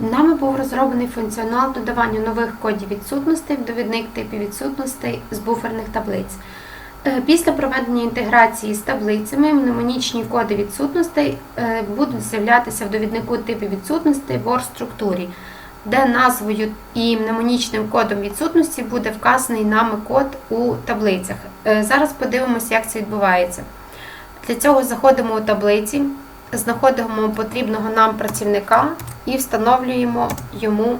Нами був розроблений функціонал додавання нових кодів відсутностей в довідник типів відсутностей з буферних таблиць. Е, Після проведення інтеграції з таблицями мнемонічні коди відсутностей е, будуть з'являтися в довіднику типів відсутностей в OR-структурі, де назвою і мнемонічним кодом відсутності буде вказаний нами код у таблицях. Е, Зараз подивимося, як це відбувається. Для цього заходимо у таблиці, знаходимо потрібного нам працівника і встановлюємо йому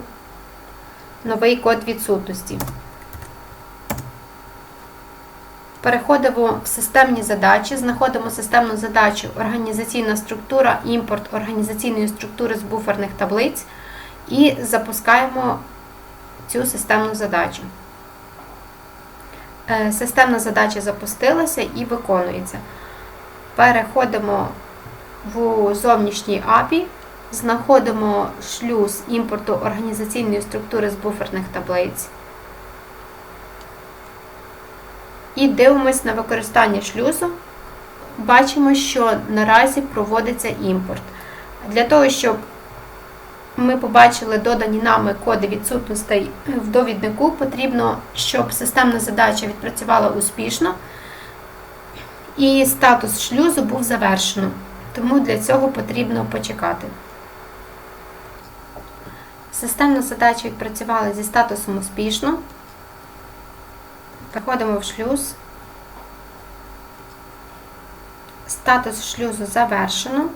новий код відсутності. Переходимо в системні задачі, знаходимо системну задачу Організаційна структура, імпорт організаційної структури з буферних таблиць і запускаємо цю системну задачу. Е, Системна задача запустилася і виконується. Переходимо в зовнішній API, знаходимо шлюз імпорту організаційної структури з буферних таблиць. І дивимось на використання шлюзу. Бачимо, що наразі проводиться імпорт. Для того, щоб ми побачили додані нами коди відсутностей в довіднику, потрібно, щоб системна задача відпрацювала успішно і статус шлюзу був завершено. Тому для цього потрібно почекати. Системна задача відпрацювала зі статусом успішно. Переходимо в шлюз. Статус шлюзу завершено.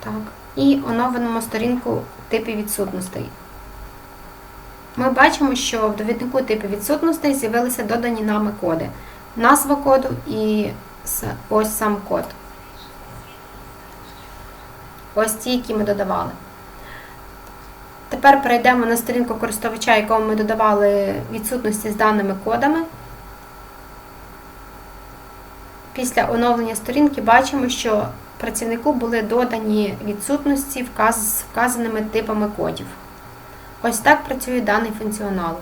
Так. І оновимо сторінку типів відсутностей. Ми бачимо, що в довіднику типів відсутностей з'явилися додані нами коди. Назва коду і ось сам код. Ось ті, які ми додавали. Тепер перейдемо на сторінку користувача, якого ми додавали відсутності з даними кодами. Після оновлення сторінки бачимо, що працівнику були додані відсутності з вказаними типами кодів. Ось так працює даний функціонал.